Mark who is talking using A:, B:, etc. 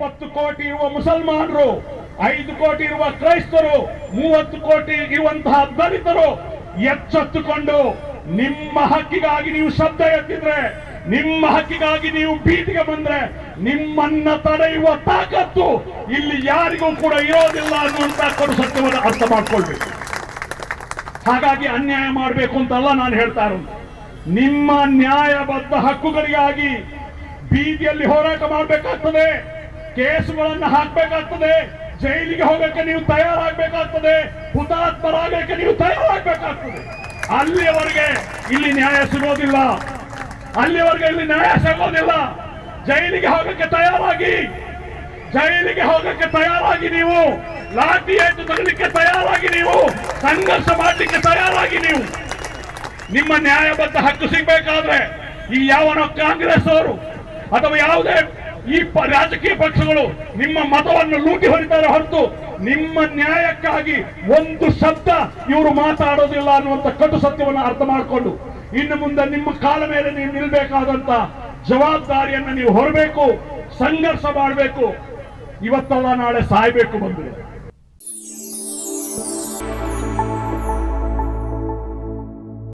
A: ಇಪ್ಪತ್ತು ಕೋಟಿ ಇರುವ ಮುಸಲ್ಮಾನರು, ಐದು ಕೋಟಿ ಇರುವ ಕ್ರೈಸ್ತರು, ಮೂವತ್ತು ಕೋಟಿ ಇರುವಂತಹ ದಲಿತರು ಎಚ್ಚೆತ್ತುಕೊಂಡು ನಿಮ್ಮ ಹಕ್ಕಿಗಾಗಿ ನೀವು ಶಬ್ದ ಎತ್ತಿದ್ರೆ, ನಿಮ್ಮ ಹಕ್ಕಿಗಾಗಿ ನೀವು ಬೀದಿಗೆ ಬಂದ್ರೆ, ನಿಮ್ಮನ್ನ ತಡೆಯುವ ತಾಕತ್ತು ಇಲ್ಲಿ ಯಾರಿಗೂ ಕೂಡ ಇರೋದಿಲ್ಲ ಅನ್ನುವಂತ ಕಡು ಸತ್ಯವನ್ನು ಅರ್ಥ ಮಾಡ್ಕೊಳ್ಬೇಕು. ಹಾಗಾಗಿ ಅನ್ಯಾಯ ಮಾಡಬೇಕು ಅಂತಲ್ಲ ನಾನು ಹೇಳ್ತಾ ಇರೋದು. ನಿಮ್ಮ ನ್ಯಾಯಬದ್ಧ ಹಕ್ಕುಗಳಿಗಾಗಿ ಬೀದಿಯಲ್ಲಿ ಹೋರಾಟ ಮಾಡಬೇಕಾಗ್ತದೆ. ಕೇಸುಗಳನ್ನು ಹಾಕಬೇಕಾಗ್ತದೆ, ಜೈಲಿಗೆ ಹೋಗಕ್ಕೆ ನೀವು ತಯಾರಾಗಬೇಕಾಗ್ತದೆ, ಹುತಾತ್ಮರಾಗಕ್ಕೆ ನೀವು ತಯಾರಾಗಬೇಕಾಗ್ತದೆ. ಅಲ್ಲಿಯವರೆಗೆ ಇಲ್ಲಿ ನ್ಯಾಯ ಸಿಗೋದಿಲ್ಲ. ಅಲ್ಲಿವರೆಗೆ ಇಲ್ಲಿ ನ್ಯಾಯ ಸಿಗೋದಿಲ್ಲ. ಜೈಲಿಗೆ ಹೋಗಕ್ಕೆ ತಯಾರಾಗಿ, ಜೈಲಿಗೆ ಹೋಗಕ್ಕೆ ತಯಾರಾಗಿ ನೀವು, ಲಾಠಿ ಏಟು ತಗಲಿಕ್ಕೆ ತಯಾರಾಗಿ ನೀವು, ಸಂಘರ್ಷ ಮಾಡಲಿಕ್ಕೆ ತಯಾರಾಗಿ ನೀವು. ನಿಮ್ಮ ನ್ಯಾಯಬದ್ಧ ಹಕ್ಕು ಸಿಗ್ಬೇಕಾದ್ರೆ ಈ ಯಾವನೋ ಕಾಂಗ್ರೆಸ್ ಅವರು ಅಥವಾ ಯಾವುದೇ ಈ ರಾಜಕೀಯ ಪಕ್ಷಗಳು ನಿಮ್ಮ ಮತವನ್ನು ಲೂಟಿ ಹೊಡಿತಾರೆ ಹೊರತು ನಿಮ್ಮ ನ್ಯಾಯಕ್ಕಾಗಿ ಒಂದು ಶಬ್ದ ಇವರು ಮಾತಾಡೋದಿಲ್ಲ ಅನ್ನುವಂತ ಕಟು ಸತ್ಯವನ್ನು ಅರ್ಥ ಮಾಡಿಕೊಂಡು ಇನ್ನು ಮುಂದೆ ನಿಮ್ಮ ಕಾಲ ಮೇಲೆ ನೀವು ನಿಲ್ಬೇಕಾದಂತ ಜವಾಬ್ದಾರಿಯನ್ನು ನೀವು ಹೊರಬೇಕು, ಸಂಘರ್ಷ ಮಾಡಬೇಕು. ಇವತ್ತಲ್ಲ ನಾಳೆ ಸಾಯ್ಬೇಕು ಬಂದ್ರೆ.